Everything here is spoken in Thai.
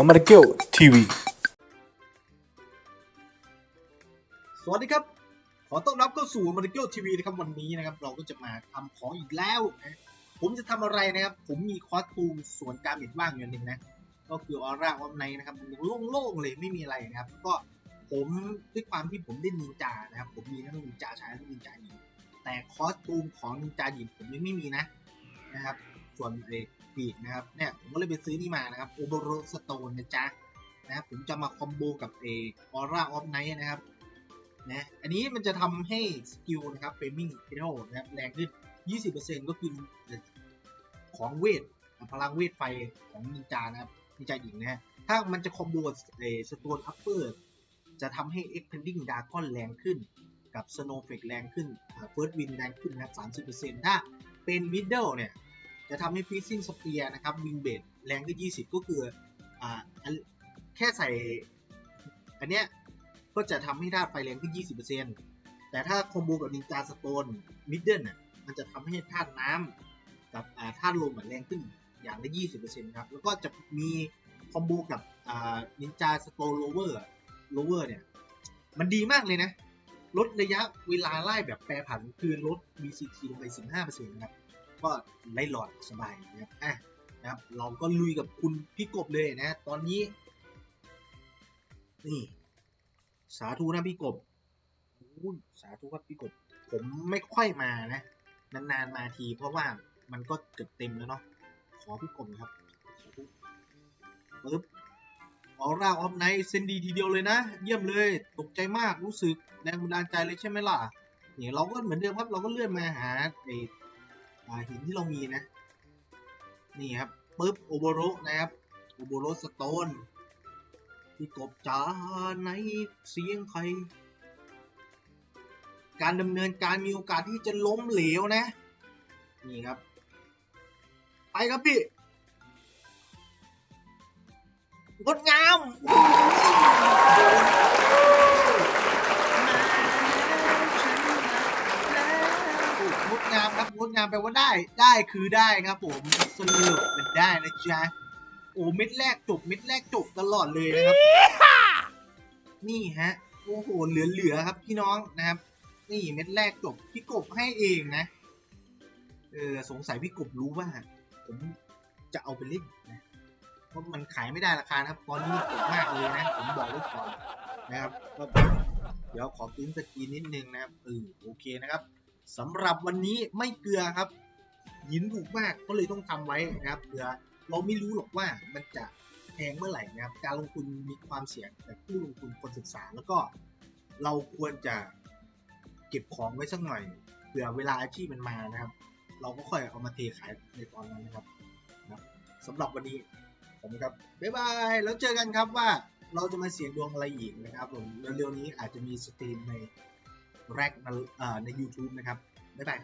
อมริเกิลทีวีสวัสดีครับ ขอต้อนรับเข้าสู่มาริเกิลทีวีนะครับวันนี้นะครับ เราก็จะมาทำของอีกแล้วนะผมจะทำอะไรนะครับ ผมมีคอสตูมสวนการบิดว่างอยู่หนึ่งนะ ก็คือออร่าออฟไนนะครับมันโล่งๆเลยไม่มีอะไรนะครับ ก็ผมด้วยความที่ผมได้นินจานะครับ ผมมีทั้งนินจาชายและนินจาหญิงแต่คอสตูมของนินจาหญิงผมยังไม่มีนะนะครับ ส่วนไอ้ปีกนะครับเนี่ยผมก็เลยไปซื้อนี่มานะครับโอเบโรสโตนนะจ๊ะนะครับผมจะมาคอมโบกับเอออร่าออฟไนนะครับนะอันนี้มันจะทำให้สกิลนะครับเฟมิงเทโนะครับแรงขึ้น 20%ก็คือของเวทพลังเวทไฟของนินจานะครับนินจาหญิงนะฮะถ้ามันจะคอมโบกับเอสโตนอัปเปอร์จะทำให้ Expanding d a r k o n แรงขึ้น กับ Snow f a k e แรงขึ้นเฟิร์สวินแรงขึ้นนะครับ30%ถ้าเป็น Middle เนี่ย จะทำให้ Freezing Spear นะครับ Wing b a t แรงขึ้น20 ก็คืออ่าแค่ใส่ อันเนี้ยก็จะทำให้ธาตุไฟแรงขึ้น 20%แต่ถ้าคอมโบกับนินจาสโตนมิดเดิลน่ะมันจะทำให้ธาตุน้ำกับอ่าธาตุลมอะแรงขึ้นอย่างละ20%ครับแล้วก็จะมีคอมโบกับอ่านินจาสโตนโลเวอร์โลเวอร์เนี่ยมันดีมากเลยนะ ลดระยะเวลาไล่แบบแปรผันคือลด VCT ลงไป 15%นะครับ ก็ไล่หลอดสบายนะครับอะนะครับ เราก็ลุยกับคุณพี่กบเลยนะ ตอนนี้ นี่ สาธุนะพี่กบสาธุครับพี่กบ ผมไม่ค่อยมานะ นานๆมาที เพราะว่ามันก็เกือบเต็มแล้วเนาะ ขอพี่กบนะครับปึ๊บออร่าออฟไนท์เซนดีทีเดียวเลยนะ เยี่ยมเลย ตกใจมากรู้สึกแรงบันดาลใจเลยใช่ไหมล่ะเนี่ยเราก็เหมือนเดิมครับ เราก็เลื่อนมาหาไอ้ หินที่เรามีนะ นี่ครับปึ๊บโอโบโรนะครับโอโบโรสโตนพี่กบจ๋าในเสียงใคร การดำเนินการมีโอกาสที่จะล้มเหลวนะ นี่ครับ ไปครับพี่งดงาม แปลว่าได้ ได้คือได้ครับผมสรุปมันได้นะจ๊ะ โอ้เม็ดแรกจบเม็ดแรกจบตลอดเลยนะครับ นี่ฮะ โอ้โห เหลือๆครับพี่น้องนะครับ นี่เม็ดแรกจบพี่กบให้เองนะ เออสงสัยพี่กบรู้ว่า ผมจะเอาไปเล่นนะเพราะมันขายไม่ได้ราคานะครับ ตอนนี้ตกมากเลยนะ ผมบอกไว้ก่อนนะครับก็เดี๋ยวขอปริ้นสกรีนนิดนึงนะครับเออโอเคนะครับ สำหรับวันนี้ไม่เกลือครับ หินถูกมากก็เลยต้องทำไว้นะครับเผื่อเราไม่รู้หรอกว่ามันจะแพงเมื่อไหร่นะครับ การลงทุนมีความเสี่ยงแต่ผู้ลงทุนควรศึกษาแล้วก็เราควรจะเก็บของไว้สักหน่อยเผื่อเวลาอาชีพมันมานะครับ เราก็ค่อยเอามาเทขายในตอนนั้นนะครับนะสำหรับวันนี้ผมครับบ๊ายบายแล้วเจอกันครับว่าเราจะมาเสี่ยงดวงอะไรอีกนะครับผมเร็วๆนี้อาจจะมีสตรีมใน แรกใน YouTube นะครับบ๊ายบาย